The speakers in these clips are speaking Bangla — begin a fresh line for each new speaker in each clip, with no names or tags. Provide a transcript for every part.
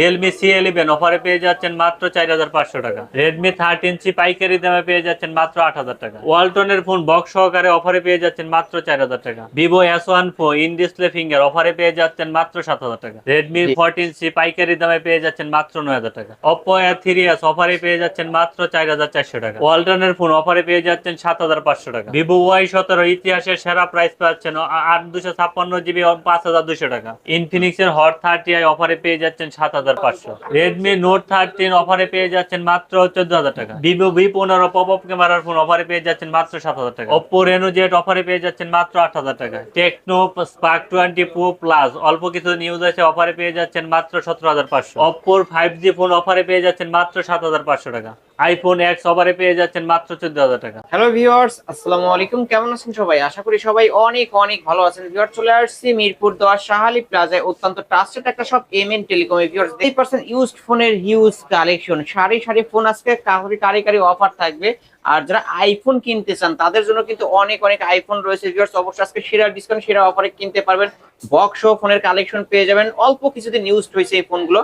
রিয়েলমি সি ইলেভেন অফারে পেয়ে যাচ্ছেন মাত্র চার হাজার পাঁচশো টাকা। রেডমি থার্টিন সি পাইকারি দামে পেয়ে যাচ্ছেন মাত্র আট হাজার টাকা। ওয়ালটনের ফোন বক্স সহকারে অফারে পেয়ে যাচ্ছেন মাত্র চার হাজার টাকা। Vivo S one four in display finger অফারে পেয়ে যাচ্ছেন মাত্র সাত হাজার টাকা। রেডমি ফোরটিন সি পাইকারি দামে পেয়ে যাচ্ছেন মাত্র নয় হাজার টাকা। অপো এ থ্রি এস অফারে পেয়ে যাচ্ছেন মাত্র চার হাজার চারশো টাকা। ওয়ালটনের ফোন অফারে পেয়ে যাচ্ছেন সাত হাজার পাঁচশো টাকা। ভিভো ওয়াই সতেরো ইতিহাসের সেরা প্রাইস পাচ্ছেন আট দুশো ছাপ্পান্ন জিবি পাঁচ হাজার দুশো টাকা। ইনফিনিক্স এর হট থার্টি আই অফারে পেয়ে যাচ্ছেন সাত হাজার পাঁচশো। রেডমি নোট থার্টিন অফারে পেয়ে যাচ্ছেন মাত্র চোদ্দ হাজার টাকা। ভিভো ভি পনেরো পপ আপ ক্যামেরার ফোন অফারে পেয়ে যাচ্ছেন মাত্র সাত হাজার টাকা। ওপো রেনো জেট অফারে পেয়ে যাচ্ছেন মাত্র আট হাজার টাকা। Tecno Spark twenty pro plus অল্প কিছু নিউজ আছে অফারে পেয়ে যাচ্ছেন মাত্র সতেরো হাজার পাঁচশো। অপ্পোর ফাইভ জি ফোন অফারে পেয়ে যাচ্ছেন মাত্র সাত হাজার পাঁচশো টাকা। আইফোন এক্স অফারে পেয়ে যাচ্ছেন মাত্র চোদ্দ হাজার টাকা।
হ্যালো ভিউয়ার্স আসসালামু আলাইকুম। কেমন আছেন সবাই? আশা করি সবাই অনেক অনেক ভালো আছেন। ভিউয়ার চলে আসছি মিরপুর দোয়া শাহালি প্লাজায় অত্যন্ত ট্রাস্টেড একটা সব এম এন টেলিকম ভিউয়ার্স এই পার্সেন্ট ইউজড ফোনের হিউজ কালেকশন সারি সারি ফোন আজকে কারি কারি কারি অফার থাকবে। আর যারা আইফোন কিনতে চান, তাদের জন্য কিন্তু অনেক অনেক আইফোন রয়েছে। ভিউয়ার্স অবশ্যই আজকে সেরা ডিসকাউন্ট সেরা অফারে কিনতে পারবেন। বক্স ফোনের কালেকশন পেয়ে যাবেন। অল্প কিছুদিন ইউজড হয়েছে এই ফোনগুলো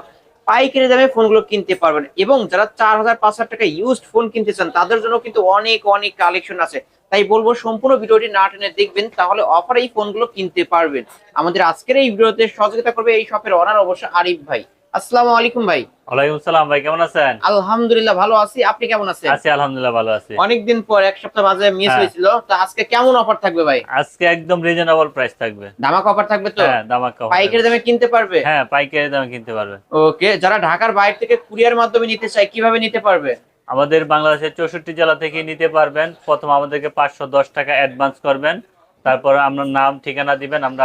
পাইকারি দামে ফোনগুলো কিনতে পারবেন। এবং যারা চার হাজার, পাঁচ হাজার টাকা ইউজড ফোন কিনতে চান, তাদের জন্য কিন্তু অনেক অনেক কালেকশন আছে। তাই বলব, সম্পূর্ণ ভিডিওটি না টেনে দেখবেন, তাহলে অফার এই ফোনগুলো কিনতে পারবেন। আমাদের আজকের এই ভিডিওতে সহযোগিতা করবে এই শপের অনার অবশ্য আরিফ ভাই। আসসালামু আলাইকুম ভাই।
ওয়ালাইকুম সালাম ভাই কেমন আছেন?
আলহামদুলিল্লাহ ভালো আছি। আপনি কেমন আছেন?
আছি আলহামদুলিল্লাহ ভালো আছি।
অনেকদিন পর এক সপ্তাহ মাঝে মিস
হ্যাঁ।
হয়েছিল। তো আজকে কেমন অফার থাকবে ভাই?
আজকে একদম রিজনেবল প্রাইস থাকবে।
ধামাক অফার থাকবে তো?
হ্যাঁ
পাইকারি দামে কিনতে পারবে?
হ্যাঁ পাইকারি দামে কিনতে পারবে।
ওকে যারা ঢাকার বাইরে থেকে কুরিয়ার মাধ্যমে নিতে চায় কীভাবে নিতে পারবে?
আমাদের বাংলাদেশের চৌষট্টি জেলা থেকে নিতে পারবেন। প্রথম আমাদেরকে পাঁচশো দশ টাকা অ্যাডভান্স করবেন। তারপর আপনার নাম ঠিকানা দিবেন আমরা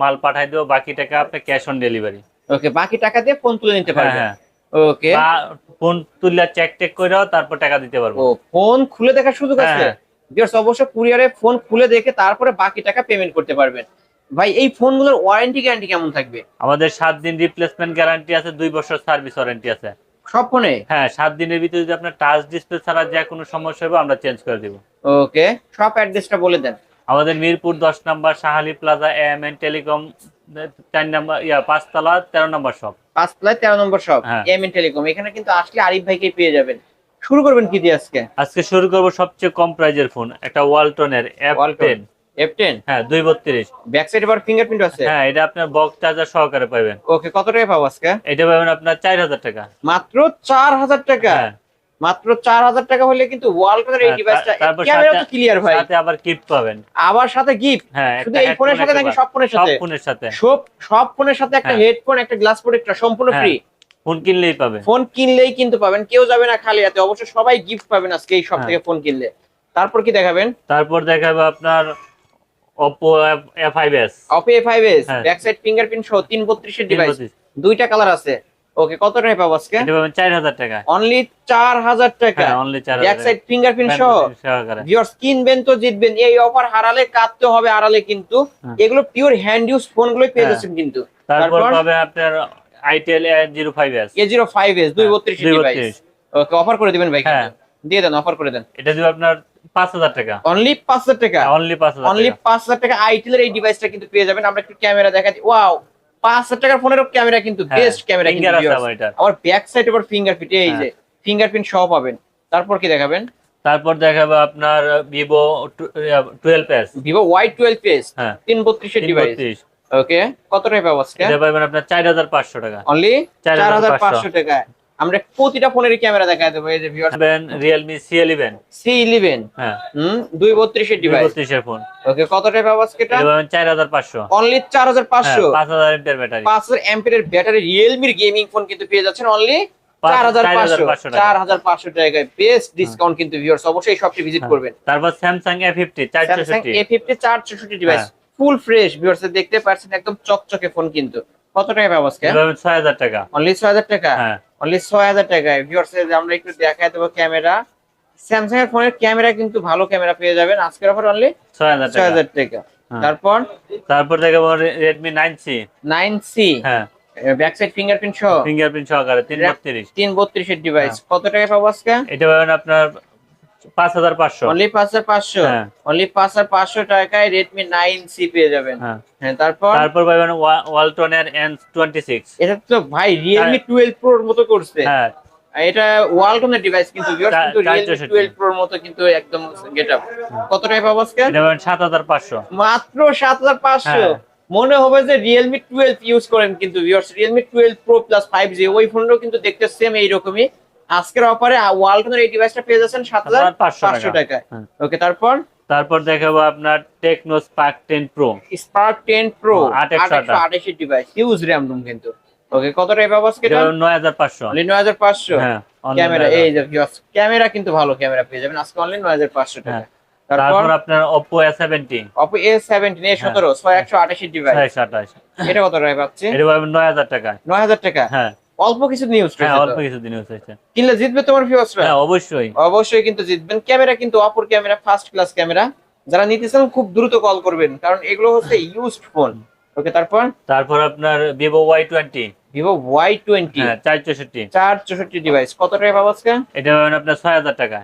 মাল পাঠাই দেবো। বাকি টাকা আপনি ক্যাশ অন ডেলিভারি
ওকে বাকি টাকা দিয়ে ফোন তুলে নিতে
হ্যাঁ
পারবে।
হ্যাঁ
ওকে
বা ফোন তুললে চেক টেক করেও তারপর টাকা দিতে পারব।
ও ফোন খুলে দেখার সুযোগ আছে?
হ্যাঁ।
ভিউয়ার্স অবশ্য কুরিয়ারে ফোন খুলে দেখে তারপরে বাকি টাকা পেমেন্ট করতে পারবেন। ভাই এই ফোনগুলোর ওয়ারেন্টি গ্যারান্টি কেমন থাকবে?
আমাদের সাত দিন রিপ্লেসমেন্ট গ্যারান্টি আছে দুই বছর সার্ভিস ওয়ারেন্টি আছে।
সব ফোনে
হ্যাঁ সাত দিনের ভিতরে যদি আপনার টাচ ডিসপ্লে ছাড়া যে কোনো সমস্যা হবে আমরা চেঞ্জ করে দিব।
ওকে সব অ্যাড্রেসটা বলে দেন।
আমাদের মিরপুর দশ নম্বর Shahali plaza M N telecom চার নম্বর ইয়া পাঁচতলা তেরো নম্বর শপ
তেরো নম্বর সব
হ্যাঁ।
এম এন টেলিকম এখানে কিন্তু আসলে আরিফ ভাইকে পেয়ে যাবেন। শুরু করবেন কি দিয়ে আজকে?
আজকে শুরু করব সবচেয়ে কম প্রাইজের ফোন একটা ওয়ালটনের এফ টেন
এফ টেন
হ্যাঁ দুই বত্রিশ।
ব্যাক সাইড আবার ফিঙ্গারপ্রিন্ট আছে?
হ্যাঁ এটা আপনার বক্স চার্জার সহকারে পাবেন।
ওকে কত টাকা পাবো আজকে?
এটা পাবেন আপনার চার হাজার টাকা।
মাত্র চার হাজার টাকা?
হ্যাঁ।
মাত্র চার হাজার টাকা হলে কিন্তু এই
হ্যাঁ,
ডিভাইসটা
তারপর
ক্যামেরা তো ক্লিয়ার ভাই।
সাথে আবার গিফট পাবেন।
আবার সাথে গিফট
হ্যাঁ
শুধু এই ফোনের সাথে নাকি সব ফোনের
সব ফোনের সাথে।
সব সব ফোনের সাথে একটা
হ্যাঁ।
হেডফোন একটা গ্লাস প্রোটেক্টর সম্পূর্ণ
হ্যাঁ।
ফ্রি
ফোন কিনলেই পাবে
ফোন কিনলেই কিন্তু পাবেন। কেউ যাবে না খালি হাতে। অবশ্যই সবাই গিফট পাবেন আজকে এই সব
হ্যাঁ।
থেকে ফোন কিনলে। তারপর কি দেখাবেন?
তারপর দেখাবো আপনার Oppo F five S
Oppo five S
হ্যাঁ।
ব্যাক সাইড ফিঙ্গারপ্রিন্ট সহ তিন বত্রিশের ডিভাইস দুইটা কালার আছে। ওকে কত টাকা পাবো আজকে?
এটা পাবেন চার হাজার টাকা।
অনলি চার হাজার টাকা?
অনলি চার
ব্যাক সাইড ফিঙ্গারপ্রিন্ট সহ?
সহকারে।
ভিউয়ার্স কিনবেন তো জিতবেন। এই অফার হারালে কাটতে হবে কিন্তু।
হ্যাঁ।
এগুলো পিওর হ্যান্ড ইউজ ফোন গুলোই পেয়ে
হ্যাঁ।
যাচ্ছেন কিন্তু।
তারপর? পাবেন আপনার Itel zero five S
A zero five S দুই
হ্যাঁ,
বত্রিশের
দুই
ডিভাইস
বত্রিশ।
ওকে অফার করে দিবেন ভাই
হ্যাঁ।
দিয়ে দেন অফার করে দেন।
এটা দিবে আপনার পাঁচ হাজার টাকা।
অনলি পাঁচ হাজার টাকা?
অনলি পাঁচ হাজার
অনলি
টাকা।
পাঁচ হাজার টাকা আইটেলের এই ডিভাইসটা কিন্তু পেয়ে যাবেন। আমরা একটু ক্যামেরা দেখা দিই ওয়াও পাঁচ হাজার টাকার ফোনেরও ক্যামেরা কিন্তু
হ্যাঁ,
বেস্ট ক্যামেরা
আছে
viewers।
আবার
ব্যাক সাইড আবার ফিঙ্গারপ্রিন্ট এই
হ্যাঁ।
যে ফিঙ্গারপ্রিন্ট সহ পাবেন। তারপর কি দেখাবেন?
তারপর দেখাবো আপনার Vivo twelve S
Vivo Y twelve S
হ্যাঁ।
তিন বত্রিশের ডিভাইস ওকে কত টাকা পাবো
এটা পাবেন আপনার চার হাজার পাঁচশো টাকা।
অনলি চার হাজার
4,500
পাঁচশো। টাকা আমরা প্রতিটা ফোনের ক্যামেরা দেখা দেবো এই যে
ইলেভেন
সি ইলেভেন
হ্যাঁ।
হুম দুই বত্রিশের ডিভাইস
বত্রিশের ফোন
ওকে কত টাকা পাবো আজকে এটা?
এটা পাবেন চার হাজার পাঁচশো।
অনলি চার হাজার পাঁচশো?
হ্যাঁ, পাঁচ হাজার এমপিয়ার ব্যাটারি
পাঁচ হাজার অ্যাম্পিয়ারের ব্যাটারি রিয়েলমির গেমিং ফোন কিন্তু পেয়ে যাচ্ছেন অনলি
পাঁচ-
চার হাজার পাঁচশো।
4,500
চার হাজার পাঁচশো টাকায় বেস্ট ডিসকাউন্ট কিন্তু ভিউয়ার্স অবশ্যই শপটি ভিজিট করবেন।
তারপর চৌষট্টি
এ ফিফটি চার চৌষট্টি ডিভাইস
হ্যাঁ।
ফুল ফ্রেশ ভিউয়ার্স দেখতে পাচ্ছেন একদম চকচকে ফোন কিন্তু। কত টাকা পাবো আজকে?
এটা পাবেন ছয় হাজার টাকা।
অনলি ছয় হাজার টাকা?
হ্যাঁ।
অনলি ছয় হাজার টাকায় ভিউয়ার্স আমরা একটু দেখাই দেবো ক্যামেরা। স্যামসাং এর ফোনের ক্যামেরা কিন্তু ভালো ক্যামেরা পেয়ে যাবেন। আজকের অফার অনলি
ছয় হাজার
ছয়
টাকা
হাজার টাকা।
হ্যাঁ।
তারপর?
তারপর দেখাবো Redmi nine C
nine C
হ্যাঁ।
ব্যাক সাইড ফিঙ্গারপ্রিন্ট সহ?
ফিঙ্গারপ্রিন্ট সহকারে তিন বত্রিশ।
তিন বত্রিশের ডিভাইস। কত টাকা পাবো আজকে?
এটা পাবেন আপনার পাঁচ হাজার পাঁচশো।
অনলি পাঁচ হাজার পাঁচশো?
হ্যাঁ।
অনলি পাঁচ হাজার পাঁচশো টাকায় রেডমি নাইন সি পেয়ে যাবেন।
হ্যাঁ।
হ্যাঁ তারপর?
তারপর পাবেন ওয়ালটনের এন টোয়েন্টি সিক্স
এটা তো ভাই রিয়েলমি টুয়েলভ প্রোর মতো করছে।
হ্যাঁ।
এটা ওয়ালটনের ডিভাইস কিন্তু কিন্তু রিয়েলমি
464
টুয়েলভ প্রোর মতো কিন্তু একদম কত টাকা পাবো আজকে? মাত্র সাত হাজার পাঁচশো।
হ্যাঁ।
মনে হবে যে রিয়েলমি টুয়েলভ ইউজ করেন কিন্তু viewers Realme twelve pro plus five G ওই ফোনটাও কিন্তু দেখতে সেম এইরকমই। আজকের অফারে ওয়ালটনের এই ডিভাইসটা পেয়ে যাচ্ছেন সাত হাজার
7500
পাঁচশো
টাকা।
টাকায়।
হ্যাঁ।
ওকে তারপর?
তারপর দেখাবো আপনার Tecno Spark ten pro
Spark ten pro
ও, 800
আটশো আঠাশি ডিভাইস হিউজ র্যাম রুম কিন্তু। ওকে কত টাকা পাবো আজকে
এটা? নয় হাজার পাঁচশো।
অনলি নয় হাজার পাঁচশো?
হ্যাঁ
ক্যামেরা এই যে ক্যামেরা কিন্তু ভালো ক্যামেরা পেয়ে যাবেন। আজকে অনলি নয় হাজার পাঁচশো টাকা।
হ্যাঁ।
তারপর?
আপনার
সেভেন্টিন এ সতেরো ছয় একশো আঠাশি ডিভাইস
ছয়শো আঠাশ।
এটা কত টাকা পাচ্ছে?
এটা পাবেন নয় হাজার টাকা।
নয় হাজার টাকা?
হ্যাঁ।
অল্প কিছু নিউজ
হ্যাঁ অল্প কিছু দিন হয়েছে
কিনলে জিতবে তোমার ভিউয়ার্সরা
হ্যাঁ অবশ্যই।
অবশ্যই কিন্তু জিতবেন। ক্যামেরা কিন্তু অপর ক্যামেরা ফার্স্ট ক্লাস ক্যামেরা যারা নিতে চান খুব দ্রুত কল করবেন। কারণ এগুলো হচ্ছে ইউজড ফোন ওকে তারপর?
তারপর আপনার Vivo Y twenty
Vivo Y twenty
হ্যাঁ চার চৌষট্টি
চার চৌষট্টি ডিভাইস কত টাকা পাবো আজকে?
এটা পাবেন আপনার ছয় হাজার টাকা।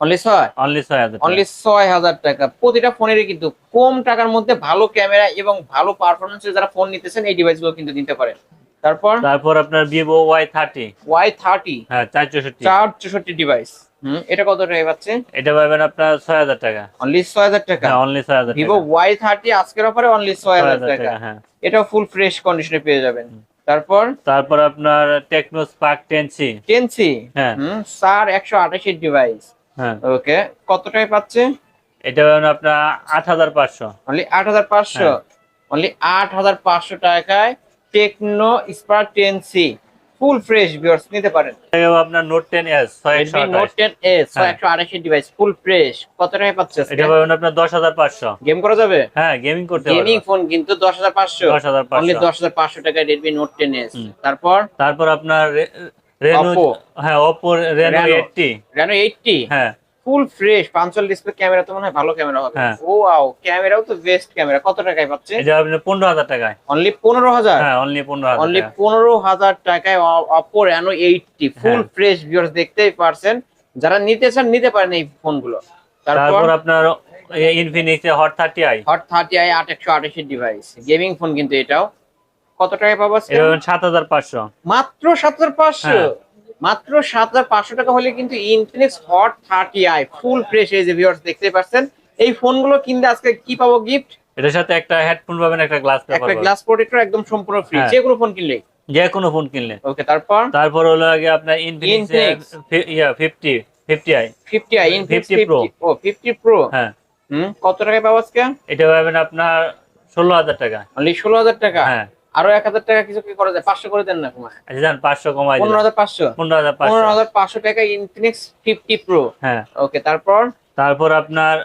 অনলি ছয়?
অনলি ছয় হাজার টাকা।
অনলি ছয় হাজার টাকা। প্রতিটা ফোনেরই কিন্তু কম টাকার মধ্যে ভালো ক্যামেরা এবং ভালো পারফরমেন্সে যারা ফোন নিতেছেন এই ডিভাইসগুলো কিন্তু নিতে পারেন। তারপর?
তারপর আপনার Vivo Y thirty
Y thirty
হ্যাঁ চার চৌষট্টি
চার চৌষট্টি ডিভাইস হুম এটা কত টাকা পাচ্ছে?
এটা পাবেন আপনার ছয় হাজার টাকা।
অনলি ছয় হাজার টাকা?
হ্যাঁ অনলি ছয় হাজার
ভিভো ওয়াই থার্টি আজকের অফারে অনলি ছয় হাজার টাকা।
টাকা হ্যাঁ।
এটা ফুল ফ্রেশ কন্ডিশনে পেয়ে যাবেন। তারপর?
তারপর আপনার Tecno Spark ten C
ten C
হ্যাঁ।
হুম স্যার একশো আঠাশি ডিভাইস
হ্যাঁ।
ওকে কত টাকায় পাচ্ছে?
এটা পাবেন আপনার আট হাজার পাঁচশো।
অনলি আট হাজার পাঁচশো।
হ্যাঁ।
অনলি আট হাজার পাঁচশো টাকায় Tecno Spark ten C full fresh viewers নিতে পারেন।
আপনার নোট টেন এস ছয় একশো
রেডমি নোট
আঠাশ।
টেন এস
হ্যাঁ।
একশো আঠাশি ডিভাইস ফুল ফ্রেশ কত টাকায় পাচ্ছে
এটা পাবেন আপনার দশ হাজার পাঁচশো।
গেম করা যাবে?
হ্যাঁ গেমিং করতে
গেমিং ফোন কিন্তু দশ হাজার পাঁচশো।
দশ হাজার
অনলি
পাঁচশো
দশ হাজার পাঁচশো টাকায় রেডমি নোট টেন এস তারপর?
তারপর আপনার
Oppo।
হ্যাঁ Reno
Reno।
Eighty
Reno eighty
হ্যাঁ।
Full fresh punch hole display camera তো মনে হয় ভালো ক্যামেরা হবে।
হ্যাঁ।
ও ওয়াও ক্যামেরাও তো বেস্ট ক্যামেরা। কত টাকায় পাচ্ছে?
এটা পনেরো হাজার টাকায়।
অনলি পনেরো হাজার?
হ্যাঁ অনলি পনেরো হাজার
অনলি
টাকা।
পনেরো হাজার টাকায় অপো রেনো এইটটি ফুল
হ্যাঁ।
ফ্রেশ ভিউয়ার্স দেখতেই পারছেন। যারা নিতে চান নিতে পারেন এই ফোনগুলো তারপর
আপনার Infinix Hot thirty i
Hot thirty i আট একশো আঠাশি ডিভাইস গেমিং ফোন কিন্তু এটাও। কত টাকায় পাবো আজকে?
এটা সাত হাজার পাঁচশো।
মাত্র সাত হাজার পাঁচশো?
হ্যাঁ।
মাত্র সাত হাজার পাঁচশো টাকা হলে কিন্তু Infinix Hot thirty i full fresh এই যে ভিউয়ার্স দেখতে পাচ্ছেন। এই ফোনগুলো কিনলে আজকে কি পাবো গিফট
এটার সাথে একটা হেডফোন পাবেন একটা গ্লাস পেপার
একটা গ্লাস প্রোটেক্টর একদম সম্পূর্ণ ফ্রি
হ্যাঁ।
যে কোনো ফোন কিনলে
যে কোনো ফোন কিনলে।
ওকে তারপর?
তারপর হলো আগে আপনার Infinix yeah fifty fifty i
fifty i Infinix
50 Pro।
ও ফিফটি প্রো
হ্যাঁ।
হুম কত টাকায় পাবো আজকে?
এটা পাবেন আপনার ষোলো হাজার টাকা।
অনলি ষোলো হাজার টাকা?
হ্যাঁ।
আরও এক হাজার টাকা কিছু কি করা যায়? পাঁচশো করে দেন না কমায়।
আচ্ছা যান পাঁচশো কমায়
পনেরো হাজার পাঁচশো।
পনেরো হাজার
পনেরো হাজার পাঁচশো টাকা ইনফিনিক্স ফিফটি প্রো
হ্যাঁ।
ওকে তারপর?
তারপর আপনার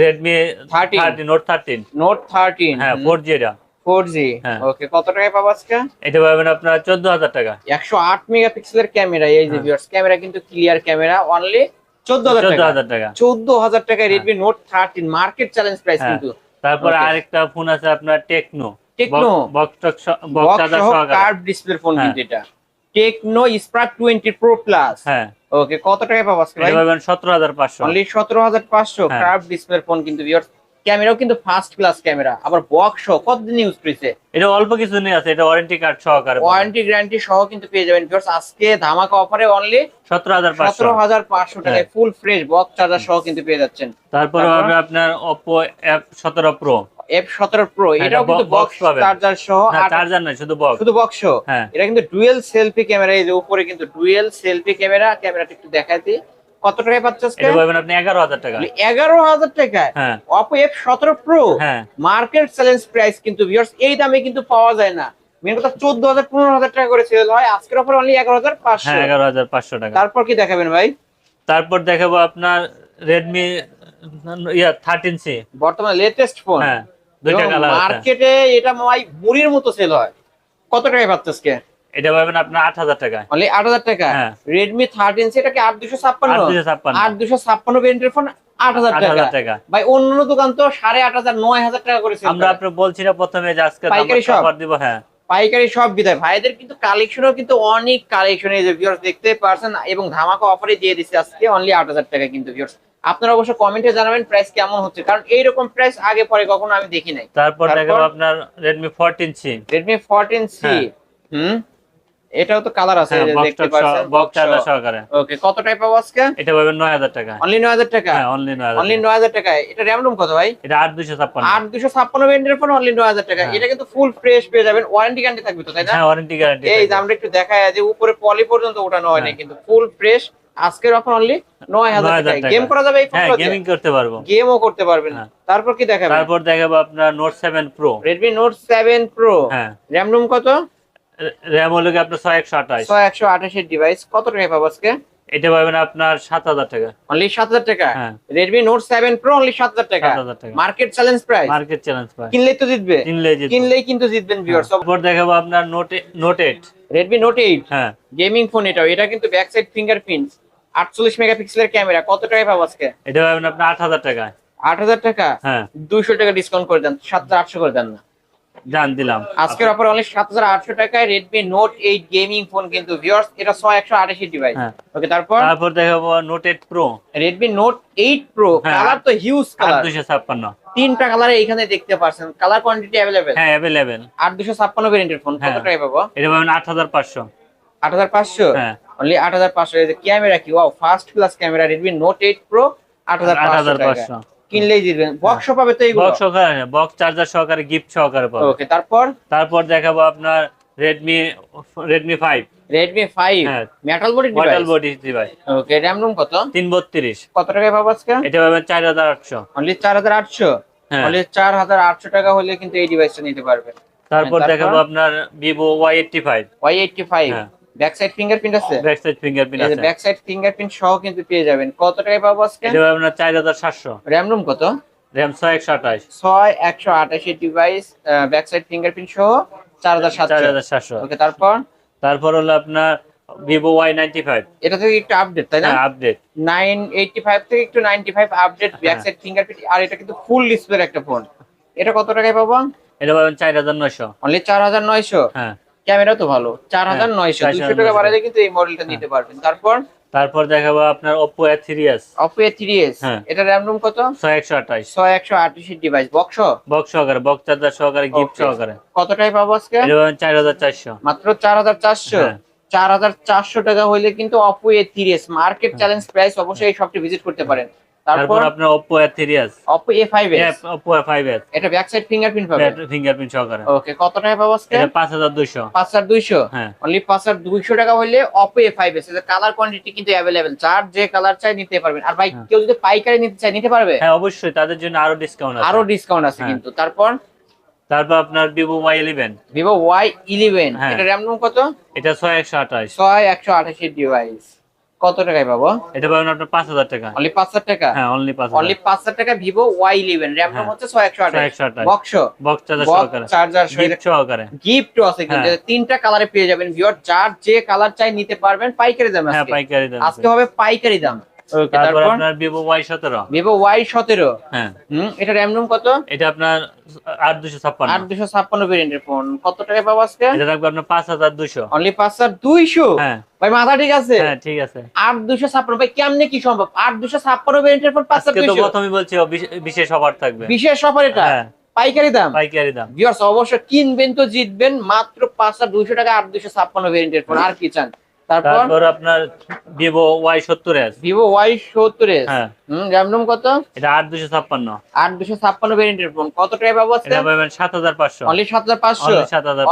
Redmi
13
thirty note thirteen
note thirteen
হ্যাঁ ফোর জি এটা।
ফোর জি
হ্যাঁ।
ওকে কত টাকায় পাবো আজকে?
এটা পাবেন আপনার চোদ্দ হাজার টাকা।
একশো আট মেগাপিক্সেলের ক্যামেরা এই যে
হ্যাঁ।
ভিউয়ার্স ক্যামেরা কিন্তু ক্লিয়ার ক্যামেরা অনলি চোদ্দ হাজার টাকা। চোদ্দ হাজার টাকায় Redmi note thirteen market challenge price
হ্যাঁ।
কিন্তু।
তারপর আরেকটা ফোন আছে আপনার Tecno
Tecno curve display phone কিন্তু এটা। টেকনো স্পার্ক 20 প্রো প্লাস
হ্যাঁ।
ওকে কত টাকায় পাবো আজকে ভাই?
17500
অনলি
17500
কার্ভ ডিসপ্লে ফোন কিন্তু ভিউয়ার্স ক্যামেরাও কিন্তু ফার্স্ট ক্লাস ক্যামেরা আবার বক্স সহ কতদিন ইউজ করেছে?
এটা অল্প কিছু দিন আছে এটা ওয়ারেন্টি কার্ড সহকারে
ওয়ারেন্টি গ্যারান্টি সহ কিন্তু পেয়ে যাবেন ভিউয়ার্স আজকে ধামাকা অফারে অনলি 17500 17500 টাকায় ফুল ফ্রেশ বক্স চার্জার সহ কিন্তু পেয়ে যাচ্ছেন।
তারপর হবে আপনার Oppo F17
Pro F17 Pro
হ্যাঁ,
এটাও কিন্তু বক্স চার্জার সহ
চার্জার নয় শুধু বক্স
শুধু বক্স এটা কিন্তু ডুয়াল সেলফি ক্যামেরা এই যে উপরে কিন্তু ডুয়াল সেলফি ক্যামেরা ক্যামেরাটা একটু দেখাই দিই। কত টাকায় পাচ্ছেন
এটা পাবেন আপনি 11000 টাকা।
11000 টাকায়
হ্যাঁ।
Oppo F17
Pro
market challenge price কিন্তু ভিউয়ার্স এই দামে কিন্তু পাওয়া যায় না। মেন কথা 14000 15000 টাকা করে সেল হয় আজকের অফার অনলি 11500
হ্যাঁ 11500 টাকা।
তারপর কি দেখাবেন ভাই?
তারপর দেখাবো আপনার Redmi ইয়া 13C
বর্তমানে লেটেস্ট ফোন
হ্যাঁ। দুইটা কালার
মার্কেটে এটা মাই মুড়ির মতো সেল হয়। কত টাকায় পাচ্ছে আজকে?
এটা পাবেন আপনার আট হাজার টাকা
অনলি আট হাজার টাকা?
হ্যাঁ।
রেডমি থার্টিন সি এটাকে আট দুশো ছাপ্পান্ন?
আট দুশো ছাপ্পান্ন।
আট দুশো ছাপ্পান্ন ভেরিয়েন্টের ফোন আট হাজার টাকা।
হাজার টাকা।
ভাই অন্য দোকান তো সাড়ে আট হাজার নয় হাজার টাকা করে
আমরা বলছি না প্রথমে যে আজকে অফার দিব হ্যাঁ।
পাইকারি সব বিধায়। ভাইদের কিন্তু কালেকশনও কিন্তু অনেক কালেকশন এই যে ভিউয়ার্স দেখতে পারছেন এবং ধামাকা অফারে দিয়ে দিচ্ছে আজকে অনলি আট হাজার টাকা কিন্তু ভিউয়ার্স আপনারা অবশ্য কমেন্টে জানাবেন প্রাইস কেমন হচ্ছে কারণ এইরকম প্রাইস আগে পরে কখনো আমি দেখি নাই।
তারপর? দেখাবো আপনার Redmi fourteen C
Redmi fourteen C
হম
হুম? এটাও তো কালার আছে এই যে দেখতে পাচ্ছেন
বক্স চার্জার সহকারে।
ওকে কত টাইপ পাবো আজকে?
এটা নয় হাজার টাকা।
অনলি নয় হাজার টাকা?
হ্যাঁ অনলি নয়
অনলি
হাজার
নয় হাজার টাকায় এটা র্যাম রুম কত ভাই?
এটা আট দুশো ছাপ্পান্ন।
আট দুশো ছাপ্পান্ন ব্যান্ডের ফোন অনলি নয় হাজার টাকা।
হ্যাঁ।
এটা কিন্তু ফুল ফ্রেশ পেয়ে যাবেন। ওয়ারেন্টি গ্যারান্টি থাকবে তো তাই না?
হ্যাঁ ওয়ারেন্টি গ্যারান্টি
এই যে আমরা একটু দেখায় যে উপরে পলি পর্যন্ত ওঠানো হয় না
হ্যাঁ।
কিন্তু ফুল ফ্রেশ আজকের অফার অনলি নয় হাজার
9,000
টাকা
টাকা।
গেম করা যাবে এই
হ্যাঁ গেমিং করতে পারব।
গেমও করতে পারবেন।
হ্যাঁ।
তারপর কি দেখাবেন?
তারপর দেখাবো আপনার note seven pro
Redmi note seven pro
হ্যাঁ।
র্যাম রুম কত?
র্যাম হলো কি আপনার ছয় একশো আঠাশ?
ছয় একশো আঠাশের ডিভাইস কত টাকায় পাবো আজকে?
এটা পাবেন আপনার সাত হাজার টাকা।
অনলি সাত হাজার টাকা?
হ্যাঁ।
Redmi note seven pro only সাত হাজার টাকা।
সাত হাজার টাকা।
Market challenge price
market challenge পায়
কিনলেই তো জিতবে।
কিনলে জিতবো।
কিনলেই কিন্তু জিতবেন ভিউয়ার্স
তারপর দেখাবো আপনার note note eight
Redmi note eight
হ্যাঁ।
গেমিং ফোন এটাও। এটা কিন্তু ব্যাক সাইড ফিঙ্গারপ্রিন্ট আটচল্লিশ মেগাপিক্সেলের ক্যামেরা কত টাকায় পাবো আজকে?
এটা পাবেন আপনার আট হাজার টাকা
আট হাজার টাকা?
হ্যাঁ।
দুইশো টাকা ডিসকাউন্ট করে দেন। সাত হাজার আটশো করে দেন না।
জান দিলাম।
আজকের অফার অনলি সাত হাজার আটশো টাকায় Redmi note eight gaming phone কিন্তু ভিউয়ার্স এটা ছয় একশো আঠাশি ডিভাইস
হ্যাঁ।
ওকে তারপর?
তারপর দেখাবো eight pro
Redmi note eight pro
হ্যাঁ।
কালার তো হিউজ কালার
দুশো ছাপ্পান্ন।
তিনটা কালারে এখানে দেখতে পাচ্ছেন কালার কোয়ান্টিটি অ্যাভেলেবেল
হ্যাঁ
দুশো ছাপ্পান্ন ভেরিয়েন্টের ফোন কত
হ্যাঁ।
টাকায় পাবো?
এটা পাবেন আট হাজার পাঁচশো।
আট হাজার পাঁচশো?
হ্যাঁ।
অনলি আট হাজার পাঁচশো। এই যে ক্যামেরা কি? Wow first class camera Redmi note eight pro আট হাজার কিনলেই দিবেন। বক্স পাবে তো এইগুলো?
বক্স সহকারে বক্স চার্জার সহকারে গিফট সহকারে পাবো।
ওকে তারপর?
তারপর দেখাবো আপনার রেডমি ফাইভ
রেডমি ফাইভ
হ্যাঁ।
Metal body
model body device
okay RAM ROM কত?
তিন বত্রিশ।
কত টাকায় পাবো আজকে?
এটা পাবেন চার হাজার আটশো।
অনলি চার হাজার আটশো?
হ্যাঁ।
অনলি চার হাজার আটশো টাকা হলে কিন্তু এই ডিভাইসটা নিতে পারবেন।
তারপর
তারপর?
দেখাবো আপনার ওয়াই এইটটি ফাইভ হ্যাঁ।
ব্যাক সাইড ফিঙ্গারপ্রিন্ট আছে
ব্যাক সাইড ফিঙ্গারপ্রিন্ট আছে।
ব্যাক সাইড ফিঙ্গারপ্রিন্ট সহ কিন্তু পেয়ে যাবেন। কত টাকায় পাবো আজকে?
এটা আপনার চার হাজার সাতশো।
র্যাম রুম কত?
র্যাম ছয় একশো আঠাশ।
ছয় একশো আঠাশি ডিভাইস ব্যাক সাইড ফিঙ্গারপ্রিন্ট সহ চার হাজার
চার
সাতশো
হাজার সাতশো।
ওকে তারপর?
তারপর হলো আপনার ভিভো ওয়াই নাইনটি ফাইভ
এটা থেকে একটু আপডেট তাই না?
আপডেট
নাইন এইটটি ফাইভ থেকে একটু ninety five update back. Side fingerprint আর এটা কিন্তু ফুল ডিসপ্লের একটা ফোন এটা কত টাকায় পাবো?
এটা পাবেন চার হাজার নয়শো।
অনলি চার হাজার নয়শো।
হ্যাঁ।
ক্যামেরা তো ভালো চার হাজার
হ্যাঁ,
নয়শো
4,900
দুশো টাকা বাড়ালে কিন্তু এই মডেলটা নিতে পারবেন। তারপর?
তারপর দেখাবো আপনার
অপো এ থ্রি এস
হ্যাঁ।
এটা র্যাম রুম কত?
ছয় একশো আঠাশ।
ছয় একশো আটত্রিশ ডিভাইস বক্স
বক্স সহকারে বক্স চার্জার সহকারে গিফট সহকারে।
কত টাকায় পাবো আজকে?
এটা পাবেন চার হাজার চারশো।
মাত্র চার হাজার চারশো?
হ্যাঁ।
চার হাজার চারশো টাকা হইলে কিন্তু three S market challenge price অবশ্যই এই শপটি ভিজিট করতে পারেন। তারপর
আপনার S
Oppo A five S
five S
এটা ব্যাক সাইড ফিঙ্গারপ্রিন্ট পাবে
ফিঙ্গারপ্রিন্ট সহকারে।
ওকে কত টাকা পাবো আজকে?
এটা পাঁচ হাজার দুইশো।
পাঁচ হাজার দুইশো?
হ্যাঁ।
অনলি পাঁচ হাজার দুইশো টাকা হইলে Oppo A five S colour quantity কিন্তু অ্যাভেলেবেল চার যে কালার চাই নিতে পারবেন। আর ভাই
হ্যাঁ।
কেউ যদি পাইকারি নিতে চায় নিতে পারবে?
হ্যাঁ অবশ্যই। তাদের জন্য আরও ডিসকাউন্ট আছে।
আরও ডিসকাউন্ট আছে
হ্যাঁ।
কিন্তু। তারপর?
তারপর আপনার ভিভো ওয়াই ইলেভেন হ্যাঁ।
এটা র্যাম রুম কত?
এটা ছয় একশো আঠাশ।
ছয় একশো আঠাশি ডিভাইস কত টাকায় পাবো?
এটা পাবেন আপনার পাঁচ হাজার টাকা।
অনলি পাঁচ হাজার টাকা?
হ্যাঁ অনলি পাঁচ
অনলি পাঁচ হাজার টাকা ভিভো ওয়াই ইলেভেন র্যাম
হ্যাঁ।
হচ্ছে ছয় একশো আঠাশ। বক্স
বক্স চার্জার সহকারে।
চার্জার
গিফট সহকারে।
গিফট আছে কিন্তু
হ্যাঁ।
তিনটা কালারে পেয়ে যাবেন ভিউয়ার যার যে কালার চাই নিতে পারবেন পাইকারি দাম
হ্যাঁ পাইকারি দাম।
আজকে হবে পাইকারি দাম।
তারপর
তারপর?
আপনার ভিভো ওয়াই সতেরো।
ভিভো ওয়াই সতেরো।
হ্যাঁ।
এটা র্যাম রুম কত?
এটা আপনার আট দুশো ছাপ্পান্ন।
আট দুশো ছাপ্পান্ন ভেরিয়েন্টের ফোন কত টাকায় পাবো আজকে?
এটা রাখবে আপনার পাঁচ হাজার দুশো
অনলি পাঁচ হাজার দুইশো?
হ্যাঁ।
ভাই মাথা ঠিক আছে?
হ্যাঁ ঠিক আছে।
আট দুশো ছাপ্পান্ন। ভাই কেমনে কি সম্ভব? আট দুশো ছাপ্পান্ন ভেরিয়েন্টের ফোন পাঁচ হাজার
প্রথমে বলছি বিশেষ অফার থাকবে।
বিশেষ অফার এটা?
হ্যাঁ।
পাইকারি দাম?
পাইকারি দাম।
ভিউয়ার্স অবশ্যই কিনবেন তো জিতবেন মাত্র পাঁচ হাজার দুইশো টাকা আট দুশো ছাপ্পান্ন ভেরিয়েন্টের ফোন আর কি চান? তারপর?
আপনার ভিভো ওয়াই সত্তর এস
ভিভো ওয়াই সত্তর এস
হ্যাঁ।
কত?
এটা আট দুশো ছাপ্পান্ন।
আট দুশো ছাপ্পান্ন ভেরিয়েন্টের ফোন কত পাবো
সাত হাজার পাঁচশো।
অনলি সাত হাজার পাঁচশো?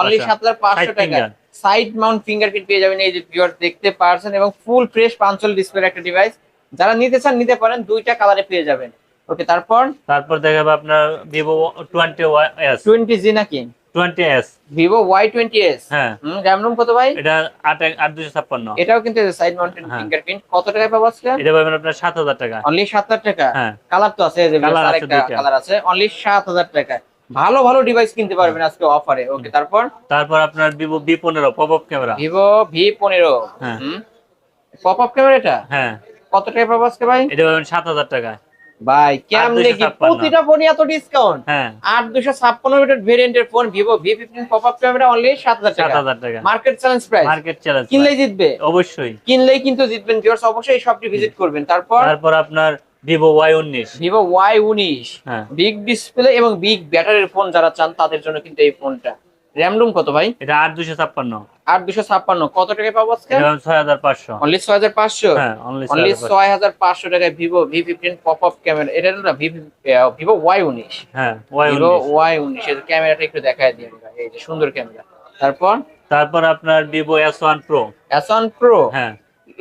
অনলি সাত হাজার পাঁচশো।
টাকা সাইড মাউন্ট ফিঙ্গারপ্রিন্ট পেয়ে যাবেন। এই যে ভিউয়ার দেখতে পারছেন এবং full fresh punch hole display একটা ডিভাইস যারা নিতে চান নিতে পারেন। দুইটা কালারে পেয়ে যাবেন। ওকে তারপর?
তারপর দেখাবো আপনার ভিভো টোয়েন্টি
জি নাকি?
Twenty S
Vivo Y twenty S
হ্যাঁ।
র্যাম রুম কত ভাই?
এটা আট আট দুশো ছাপ্পান্ন।
এটাও কিন্তু সাইড মাউন্টেড
হ্যাঁ।
ফিঙ্গারপ্রিন্ট কত টাকায় পাবো আজকে?
এটা পাবেন আপনার সাত হাজার টাকা।
অনলি সাত হাজার টাকা?
হ্যাঁ।
কালার তো আছে এই যে আরেকটা কালার আছে অনলি সাত হাজার টাকা ভালো ভালো ডিভাইস কিনতে পারবেন আজকে অফারে ওকে তারপর?
তারপর আপনার ভিভো বি পনেরো পপ আপ ক্যামেরা
পনেরো।
হ্যাঁ।
পপ আপ ক্যামেরা এটা?
হ্যাঁ।
কত টাকা পাবো আজকে ভাই?
এটা পাবেন সাত হাজার টাকা
ভাই কেমনে কি? প্রতিটা ফোনই এত ডিসকাউন্ট
হ্যাঁ।
আট দুশো ছাপ্পান্ন ভেরিয়েন্টের phone Vivo V fifteen pop up camera only সাত হাজার
সাত
টাকা। Market challenge price
market challenge
কিনলেই জিতবে?
অবশ্যই।
কিনলেই কিন্তু জিতবেন ভিউয়ার্স অবশ্যই এই শপটি ভিজিট করবেন। তারপর?
তারপর আপনার ভিভো ওয়াই উনিশ।
ভিভো ওয়াই উনিশ।
হ্যাঁ।
বিগ ডিসপ্লে এবং বিগ ব্যাটারির ফোন যারা চান তাদের জন্য কিন্তু এই ফোনটা র্যাম রুম কত ভাই?
এটা আট দুশো ছাপ্পান্ন।
দুশো ছাপ্পান্ন। কত টাকায় পাবো আজকে?
ছয় হাজার পাঁচশো।
অনলি ছয় হাজার পাঁচশো?
হ্যাঁ অনলি
ছয় হাজার পাঁচশো। টাকায় Vivo V fifteen pop up camera এটা না ভিভো ওয়াই উনিশ।
হ্যাঁ ওয়াই
ভিভো ওয়াই উনিশ। এর ক্যামেরাটা একটু দেখায় দিন এই যে সুন্দর ক্যামেরা তারপর?
তারপর আপনার ভিভো এস ওয়ান প্রো
অ্যাসন প্রো
হ্যাঁ।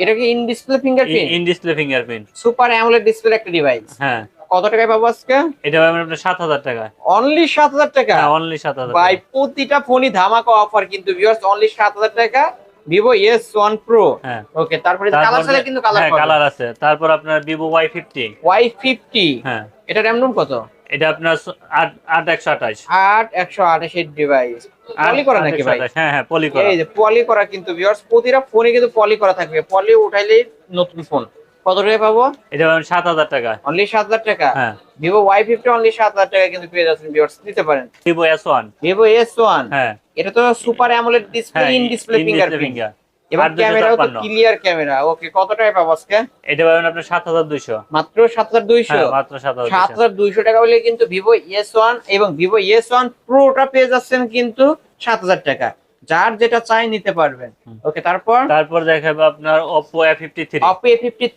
এটা কি in display fingerprint
in display fingerprint
super AMOLED display একটা ডিভাইস
হ্যাঁ।
কত টাকায় পাবো আজকে?
এটা পাবেন আপনার সাত হাজার টাকা।
অনলি সাত হাজার টাকা?
হ্যাঁ অনলি সাত হাজার
ভাই প্রতিটা ফোনই ধামাকা অফার কিন্তু ভিউয়ার্স অনলি সাত হাজার টাকা। ভিভো এস ওয়ান প্রো
হ্যাঁ।
ওকে তারপরে কালার চাইলে কিন্তু কালার
হ্যাঁ কালার আছে। তারপর আপনার Vivo Y fifty
Y fifty
হ্যাঁ।
এটা র্যাম রুম কত?
এটা আপনার আট আট একশো আঠাশ।
আট একশো আঠাশের ডিভাইস পলি করা নাকি ভাই?
হ্যাঁ হ্যাঁ পলি করা।
এই যে পলি করা কিন্তু ভিউয়ার্স প্রতিটা ফোনে কিন্তু পলি করা থাকবে। পলি উঠাইলেই নতুন ফোন কত টাকা পাবো?
এটা সাত হাজার টাকা।
অনলি সাত হাজার টাকা?
হ্যাঁ।
ভিভো ওয়াই ফিফটি অনলি সাত হাজার টাকা কিন্তু পেয়ে যাচ্ছেন ভিউয়ার্স নিতে পারেন।
Vivo S one
Vivo S one
হ্যাঁ।
এটা তো super AMOLED display in display fingerprint
finger
এবং ক্যামেরাও তো ক্লিয়ার ক্যামেরা ওকে কত পাবো আজকে?
এটা পাবেন আপনার সাত হাজার দুইশো।
মাত্র সাত হাজার দুইশো?
হ্যাঁ মাত্র সাত হাজার
সাত
দুইশো।
হাজার দুইশো টাকা হলে কিন্তু ভিভো এস ওয়ান এবং ভিভো এস ওয়ান প্রোটা পেয়ে যাচ্ছেন কিন্তু সাত হাজার টাকা। যার যেটা চাই নিতে পারবেন। ওকে তারপর?
তারপর দেখাবো আপনার
অপো এ ফিফটি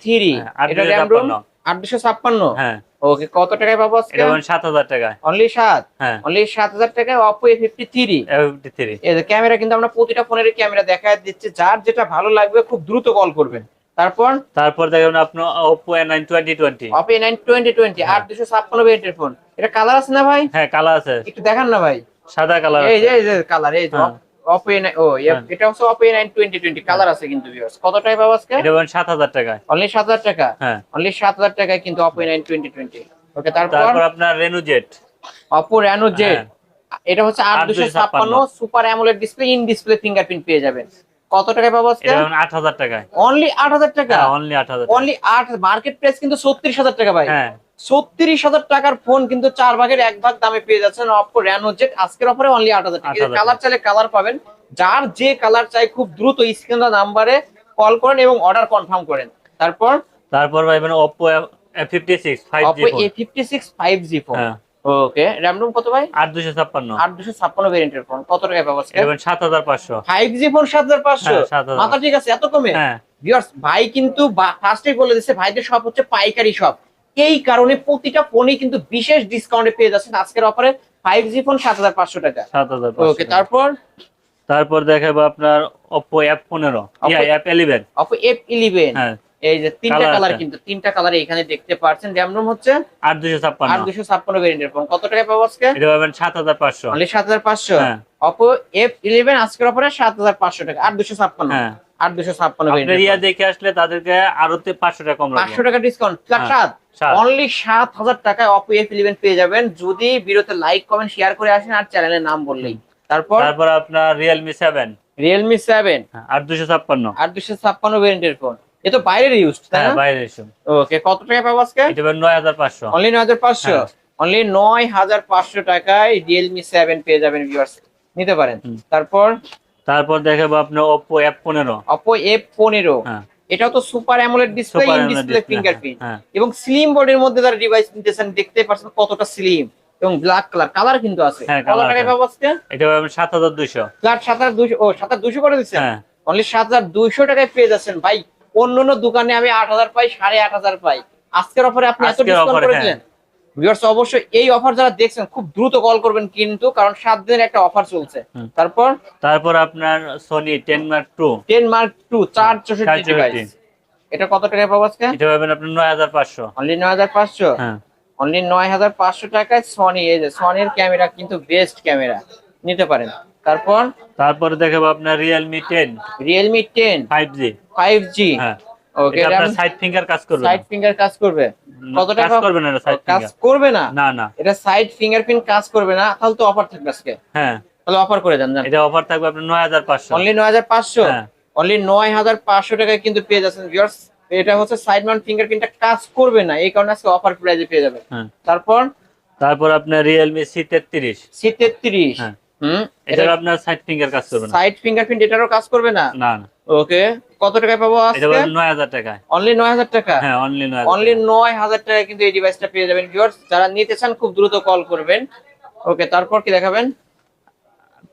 থ্রি
হ্যাঁ, আট
এটা
দুশো ছাপ্পান্ন? হ্যাঁ।
ওকে কত টাকায় পাবো আজকে?
এটা পাবেন সাত হাজার টাকায়।
অনলি সাত?
হ্যাঁ।
অনলি সাত হাজার টাকায় Oppo A fifty three
A
camera কিন্তু আমরা প্রতিটা ফোনের ক্যামেরা দেখায় দিচ্ছি। যার যেটা ভালো লাগবে খুব দ্রুত কল করবেন। তারপর?
তারপর দেখবেন আপনার নাইন টোয়েন্টি টোয়েন্টি হ্যাঁ।
আট দুশো ছাপ্পান্ন ভেরিয়েন্টের ফোন এটা কালার আছে না ভাই?
হ্যাঁ কালার আছে।
একটু দেখান না ভাই।
সাদা কালার
এই যে এই যে কালার এই যে
হ্যাঁ।
অপো ও। এটা হচ্ছে নাইন টোয়েন্টি টোয়েন্টি কালার আছে কিন্তু ভিউয়ার্স কত টাকা পাবো আজকে?
এটা পাবেন সাত হাজার টাকায়।
অনলি সাত হাজার টাকা?
হ্যাঁ।
অনলি সাত হাজার টাকায় কিন্তু টোয়েন্টি টোয়েন্টি ওকে তারপর?
তারপর আপনার জেট
অপো রেনো জেড
হ্যাঁ।
এটা হচ্ছে আট দুশো ছাপ্পান্ন। Super AMOLED display in display fingerprint পেয়ে যাবেন। কত টাকায় পাবো আজকে?
এটা পাবেন আট হাজার টাকায়।
অনলি আট হাজার টাকা?
অনলি আট হাজার
অনলি আট মার্কেট প্রাইস কিন্তু ছত্রিশ হাজার টাকা ভাই।
হ্যাঁ।
ছত্রিশ হাজার টাকার ফোন কিন্তু চার ভাগের এক ভাগ দামে পেয়ে যাচ্ছেন অপো রেনো জেড আজকের অফারে অনলি আট হাজার টাকা। কালার চাইলে কালার পাবেন। যার যে কালার চাই খুব দ্রুত স্ক্রিন নাম্বারে কল করেন এবং অর্ডার কনফার্ম করেন। তারপর?
তারপর পাবেন
অপো ফোন ওকে কত ভাই?
আট দুশো ছাপ্পান্ন।
আট দুশো ছাপ্পান্ন ভেরিয়েন্টের ফোন কত টাকা পাবো ফোন সাত হাজার পাঁচশো।
হ্যাঁ, 7,500
মাথা ঠিক আছে এত কমে?
হ্যাঁ।
ভিউয়ার্স ভাই কিন্তু ফার্স্টে বলে ভাইদের শপ হচ্ছে পাইকারি শপ এই কারণে প্রতিটা ফোনই কিন্তু বিশেষ ডিসকাউন্টে পেয়ে যাচ্ছেন আজকের অফারে ফাইভ জি ফোন সাত হাজার পাঁচশো টাকা।
সাত হাজার
ওকে তারপর?
তারপর দেখাবো আপনার ওপো এফ পনেরো।
Oppo-
F eleven
Oppo F eleven
হ্যাঁ।
এই যে তিনটা কালার কিন্তু তিনটা কালার এখানে দেখতে পাচ্ছেন র্যাম রুম হচ্ছে
আট দুশো ছাপ্পান্ন।
আর দুশো ছাপ্পান্ন ভেরিয়েন্টের ফোন কত টাকা পাবো আজকে?
এটা পাবেন সাত হাজার পাঁচশো।
অনলি সাত হাজার পাঁচশো।
হ্যাঁ।
অপো এফ ইলেভেন আজকের অফারে সাত হাজার পাঁচশো টাকা আর দুশো ছাপ্পান্ন।
হ্যাঁ।
আর দুশো ছাপ্পান্ন
আপনার দেখে আসলে তাদেরকে আরও পাঁচশো টাকা কম
পাঁচশো টাকা ডিসকাউন্ট
হ্যাঁ।
সাত। অনলি হাজার টাকায় অপো এফ ইলেভেন পেয়ে যাবেন। যদি ভিডিওতে লাইক কমেন্ট শেয়ার করে আসেন আর চ্যানেলের নাম বললেই। তারপর?
তারপর আপনার রিয়েলমি সেভেন
রিয়েলমি সেভেন
দুশো ছাপ্পান্ন।
আর দুশো ছাপ্পান্ন ভেরিয়েন্টের ফোন এ তো বাইরের ইউজ তাই
হ্যাঁ
না?
বাইরে
ওকে কত টাকা পাবো আজকে?
এটা পাবেন নয় হাজার পাঁচশো।
অনলি নয় হাজার পাঁচশো।
হ্যাঁ।
অনলি নয় হাজার পাঁচশো টাকায় রিয়েলমি সেভেন পেয়ে যাবেন ভিউয়ার্স নিতে পারেন। তারপর?
তারপর দেখাবো আপনার পনেরো।
অপো এফ পনেরো।
হ্যাঁ।
এটাও তো super AMOLED display in display fingerprint
হ্যাঁ
এবং স্লিম বডির মধ্যে যারা ডিভাইস নিতেছেন দেখতে পাচ্ছেন কতটা স্লিম এবং ব্ল্যাক কালার কালার কিন্তু আছে।
কালার
টাকায় পাবো আজকে।
এটা পাবেন সাত হাজার দুইশো।
ফ্ল্যাট সাত হাজার দুশো ও সাত হাজার দুশো করে দিচ্ছেন?
হ্যাঁ।
অনলি হাজার দুইশো টাকায় পেয়ে যাচ্ছেন। ভাই অন্য অন্য দোকানে আমি আট হাজার পাই সাড়ে আট হাজার পাই। আজকের অফারে আপনি এত ডিসকাউন্ট করে
হ্যাঁ।
দিলেন ভিউয়ার্স অবশ্যই এই অফার যারা দেখছেন খুব দ্রুত কল করবেন কিন্তু কারণ সাত দিনের একটা অফার চলছে। তারপর?
তারপর আপনার Sony ten mark two
ten mark two চার চৌষট্টি।
464
ডিভাইস এটা কত টাকায় পাবো আজকে?
এটা পাবেন হাজার পাঁচশো।
অনলি নয় হাজার পাঁচশো?
হ্যাঁ।
অনলি নয় হাজার পাঁচশো টাকায় সনি এই যে সনির ক্যামেরা কিন্তু বেস্ট ক্যামেরা নিতে পারেন। তারপর?
তারপরে দেখাবো আপনার Realme ten
Realme ten
five G
five G
হ্যাঁ।
ওকে
আপনার সাইড ফিঙ্গার কাজ করবে
সাইড ফিঙ্গার কাজ করবে। কত
কাজ করবে না সাইড
কাজ করবে না?
না না।
এটা সাইড ফিঙ্গারপ্রিন্ট কাজ করবে না তাহলে তো অফার থাকবে আজকে।
হ্যাঁ।
তাহলে অফার করে দেন জান।
এটা অফার থাকবে আপনার নয় হাজার পাঁচশো।
অনলি নয় হাজার পাঁচশো?
হ্যাঁ।
অনলি নয় হাজার পাঁচশো টাকায় কিন্তু পেয়ে যাচ্ছেন ভিউয়ার্স এটা হচ্ছে সাইড মাউন্ট ফিঙ্গারপ্রিন্টটা কাজ করবে না এই কারণে আজকে অফার প্রাইজে পেয়ে যাবেন
হ্যাঁ।
তারপর?
তারপর আপনার রিয়েলমি সি তেত্রিশ।
সি তেত্রিশ।
হ্যাঁ।
হুম?
এটার আপনার সাইড ফিঙ্গার কাজ করবে না।
সাইড ফিঙ্গারপ্রিন্ট এটারও কাজ করবে না?
না না।
ওকে কত টাকায় পাবো আজকে?
বলবেন নয় হাজার টাকায়।
অনলি নয় হাজার টাকা?
হ্যাঁ অনলি নয়
অনলি নয় হাজার টাকায় কিন্তু এই ডিভাইসটা পেয়ে যাবেন ভিউয়ার্স যারা নিতে চান খুব দ্রুত কল করবেন। ওকে তারপর কি দেখাবেন?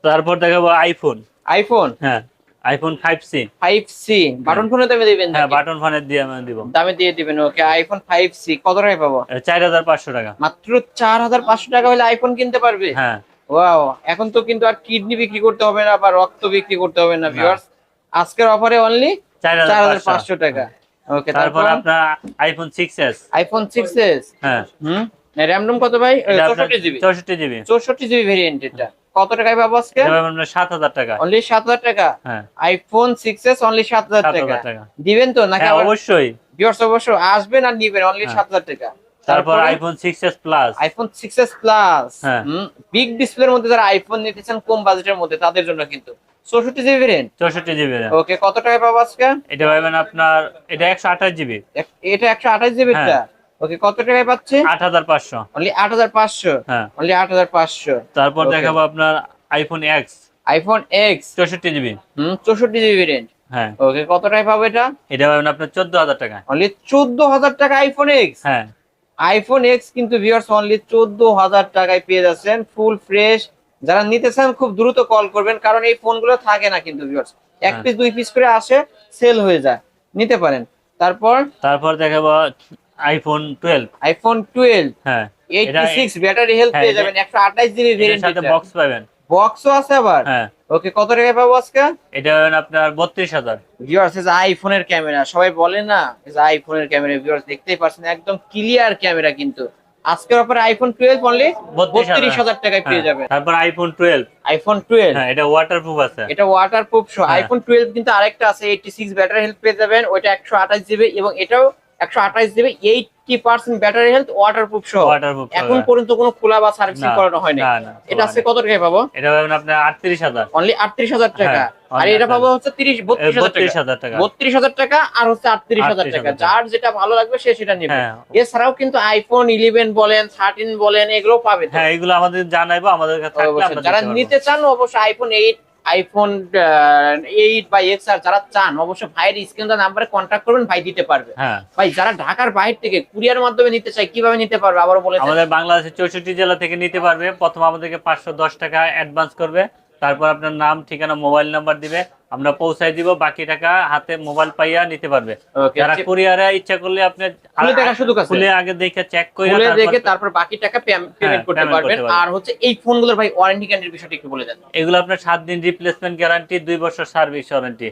তারপর দেখাবো আইফোন
আইফোন
হ্যাঁ iPhone five C
five C button ফোনে দামে দিবেন
হ্যাঁ বাটন ফোনের দিয়ে আমি দিব।
দামে দিয়ে দিবেন ওকে আইফোন ফাইভ সি কত টাকায় পাবো?
চার হাজার পাঁচশো টাকা।
মাত্র চার হাজার পাঁচশো টাকা হলে আইফোন কিনতে পারবে?
হ্যাঁ।
ওয়াও এখন তো কিন্তু আর কিডনি বিক্রি করতে হবে না বা রক্ত বিক্রি করতে হবে না ভিউয়ার্স আজকের অফারে অনলি
চার
চার হাজার
হাজার
পাঁচশো। টাকা। ওকে
তারপর
তারপর?
আপনার আইফোন হ্যাঁ।
হুম? র্যাম রোম কত ভাই?
এটা আপনার
চৌষট্টি জিবি
চৌষট্টি জিবি
চৌষট্টি জিবি ভেরিয়েন্ট এটা। কত টাকায় পাবো আজকে?
টাকা।
অনলি সাত হাজার টাকা?
হ্যাঁ।
আইফোন অনলি সাত হাজার টাকা। দিবেন তো নাকি
হ্যাঁ অবশ্যই।
ভিউয়ার্স অবশ্য আসবেন আর নিবেন অনলি
হ্যাঁ।
সাত হাজার টাকা।
তারপর iPhone six S plus
iPhone six S plus
হ্যাঁ।
বিগ ডিসপ্লের মধ্যে যারা আইফোন নিতে চান কম বাজেটের মধ্যে তাদের জন্য কিন্তু। চৌষট্টি জিবি ভেরিয়েন্ট
চৌষট্টি জিবি
ওকে কত পাবো আজকে?
এটা পাবেন আপনার এটা একশো আঠাশ জিবি।
এটা একশো আঠাশ জিবি
হ্যাঁ।
ওকে কত টাকায় পাচ্ছে?
আট হাজার পাঁচশো।
অনলি আট হাজার পাঁচশো?
হ্যাঁ।
অনলি আট হাজার পাঁচশো।
তারপর দেখাবো আপনার আইফোন এক্স
আইফোন এক্স
চৌষট্টি জিবি।
হুম চৌষট্টি জিবি ভেরিয়েন্ট
হ্যাঁ।
ওকে কত টাকায় পাবো এটা?
এটা পাবেন আপনার চোদ্দ হাজার টাকা।
অনলি চোদ্দ হাজার টাকা আইফোন এক্স
হ্যাঁ।
আইফোন এক্স কিন্তু ভিউয়ার্স অনলি চোদ্দ হাজার টাকায় পেয়ে যাচ্ছেন ফুল ফ্রেশ যারা নিতে চান খুব দ্রুত কল করবেন কারণ এই ফোনগুলো থাকে না কিন্তু এক
হ্যাঁ।
পিস দুই পিস করে আসে সেল হয়ে যায়। নিতে পারেন। তারপর?
তারপর দেখাবো আইফোন টুয়েলভ
আইফোন টুয়েলভ
হ্যাঁ।
এইটটি সিক্স ব্যাটারি হেলথ
হ্যাঁ,
পেয়ে যাবেন। একশো আঠাশ জিবি
এটার
ভেরিয়েন্ট
সাথে বক্স পাবেন।
বক্সও আছে আবার?
হ্যাঁ।
ওকে কত টাকায় পাবো আজকে?
এটা আপনার
ভিউয়ার্স আইফোনের ক্যামেরা সবাই বলে না আইফোনের ক্যামেরা ভিউয়ার্স দেখতেই পাচ্ছেন একদম ক্লিয়ার ক্যামেরা কিন্তু। আজকের অফারে আইফোন টুয়েলভ অনলি বত্রিশ হাজার। টাকায় পেয়ে যাবেন
তারপর আইফোন টুয়েলভ
আইফোন টুয়েলভ
হ্যাঁ এটা ওয়াটারপ্রুফ আছে।
এটা ওয়াটারপ্রুফ
হ্যাঁ।
আইফোন টুয়েলভ কিন্তু আরেকটা আছে এইটটি সিক্স ব্যাটারি হেলথ পেয়ে যাবেন। ওইটা একশো আঠাশ জিবি এবং এটাও একশো আঠাশ GB eighty percent battery health water proof সহ
ওয়াটার
এখন পর্যন্ত কোনো খোলা বা সার্ভিসিং করানো হয়নি। এটা আজকে কত টাকায় পাবো?
এটা পাবেন আপনার আটত্রিশ হাজার।
অনলি আটত্রিশ হাজার টাকা।
হ্যাঁ,
আর এটা পাবো হচ্ছে তিরিশ বত্রিশ হাজার টাকা।
টাকা।
বত্রিশ হাজার টাকা আর হচ্ছে আটত্রিশ হাজার
38,000
টাকা
টাকা।
যার যেটা ভালো লাগবে সে সেটা নেবে।
হ্যাঁ।
এছাড়াও কিন্তু আইফোন ইলেভেন বলেন থার্টিন বলেন এগুলো পাবে
হ্যাঁ এগুলো আমাদের জানাইবো আমাদের কাছে।
যারা নিতে চান অবশ্যই আইফোন এইট আইফোন এইট বা এক্স আর যারা চান অবশ্যই ভাইয়ের স্ক্রিন নাম্বারে কন্ট্যাক্ট করবেন ভাই দিতে পারবে।
হ্যাঁ।
ভাই যারা ঢাকার বাইরে থেকে কুরিয়ার মাধ্যমে নিতে চায় কীভাবে নিতে পারবে? আবারও বলে
আমাদের বাংলাদেশের চৌষট্টি জেলা থেকে নিতে পারবে। প্রথম আমাদেরকে পাঁচশো দশ টাকা অ্যাডভান্স করবে। তারপর আপনার নাম ঠিকানা মোবাইল নাম্বার দিবে। আমরা পৌঁছায় দিব বাকি টাকা হাতে মোবাইল পাইয়া নিতে পারবে। যারা কুরিয়ারে ইচ্ছা করলে আপনি
খুলে দেখার সুযোগ আছে।
খুলে আগে দেখে চেক করে
খুলে
তারপর-
দেখে তারপর বাকি টাকা পেমেন্ট
হ্যাঁ,
করতে পারবেন। আর হচ্ছে এই ফোনগুলোর ভাই ওয়ারেন্টি গ্যারান্টির বিষয়টা একটু বলে দেন।
এগুলো আপনার সাত দিন রিপ্লেসমেন্ট গ্যারান্টি দুই বছর সার্ভিস ওয়ারেন্টি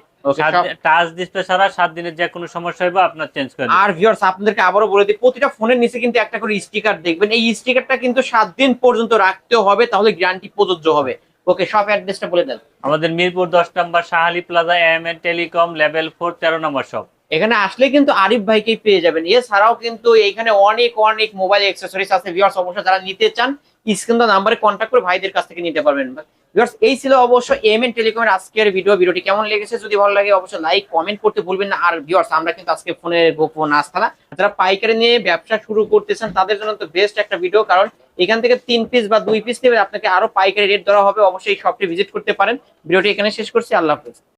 টাচ ডিসপ্লে ছাড়া সাত দিনের যে কোনো সমস্যা হবে আপনার চেঞ্জ করে।
আর ভিউয়ার্স আপনাদেরকে আবারও বলে দিই প্রতিটা ফোনের নিচে কিন্তু একটা করে স্টিকার দেখবেন। এই স্টিকারটা কিন্তু সাত দিন পর্যন্ত রাখতে হবে তাহলে গ্যারান্টি প্রযোজ্য হবে। ওকে সব অ্যাড্রেসটা বলে দেন।
আমাদের মিরপুর দশ নম্বর Shahali Plaza M N Telecom level four তেরো নম্বর সব
এখানে আসলে কিন্তু আরিফ ভাইকেই পেয়ে যাবেন। এছাড়াও কিন্তু এখানে অনেক অনেক মোবাইল অ্যাক্সেসরিজ আছে। ভিউয়ার্স অবশ্যই যারা নিতে চান স্ক্রিন নাম্বারে কন্ট্যাক্ট করে ভাইদের কাছ থেকে নিতে পারবেন। ভিউয়ার্স এই ছিল অবশ্য এম এন টেলিকমের আজকের ভিডিও ভিডিওটি কেমন লেগেছে যদি ভালো লাগে অবশ্যই লাইক কমেন্ট করতে ভুলবেন না। আর ভিউয়ার্স আমরা কিন্তু আজকে ফোনের গোপন আস্থানা যারা পাইকারি নিয়ে ব্যবসা শুরু করতেছেন তাদের জন্য তো বেস্ট একটা ভিডিও কারণ এখান থেকে তিন পিস বা দুই পিস নেবে আপনাকে আরও পাইকারি রেট ধরা হবে। অবশ্যই শপটি ভিজিট করতে পারেন। ভিডিওটি এখানে শেষ করছি। আল্লাহ হাফেজ।